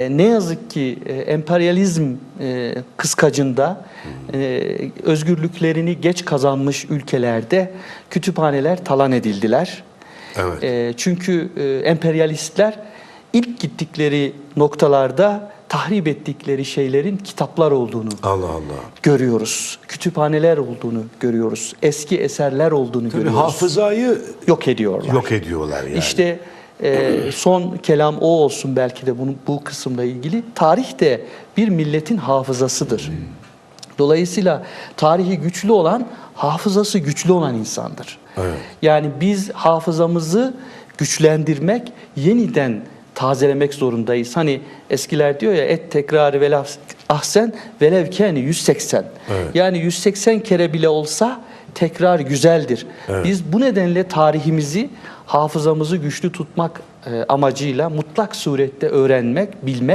E, Ne yazık ki e, emperyalizm e, kıskacında özgürlüklerini geç kazanmış ülkelerde kütüphaneler talan edildiler. Evet. Çünkü emperyalistler ilk gittikleri noktalarda tahrip ettikleri şeylerin kitaplar olduğunu Allah Allah. görüyoruz. Kütüphaneler olduğunu görüyoruz. Eski eserler olduğunu Tabii görüyoruz. hafızayı Yok ediyorlar. yok ediyorlar yani. İşte e, son kelam o olsun belki de bunu, bu kısımla ilgili. Tarih de bir milletin hafızasıdır. Dolayısıyla tarihi güçlü olan, hafızası güçlü olan insandır. Evet. Yani biz hafızamızı güçlendirmek, yeniden tazelemek zorundayız. Hani eskiler diyor ya et tekrarı velev ahsen velev kâni 180. Evet. Yani 180 kere bile olsa tekrar güzeldir. Biz bu nedenle tarihimizi, hafızamızı güçlü tutmak e, amacıyla mutlak surette öğrenmek, bilmek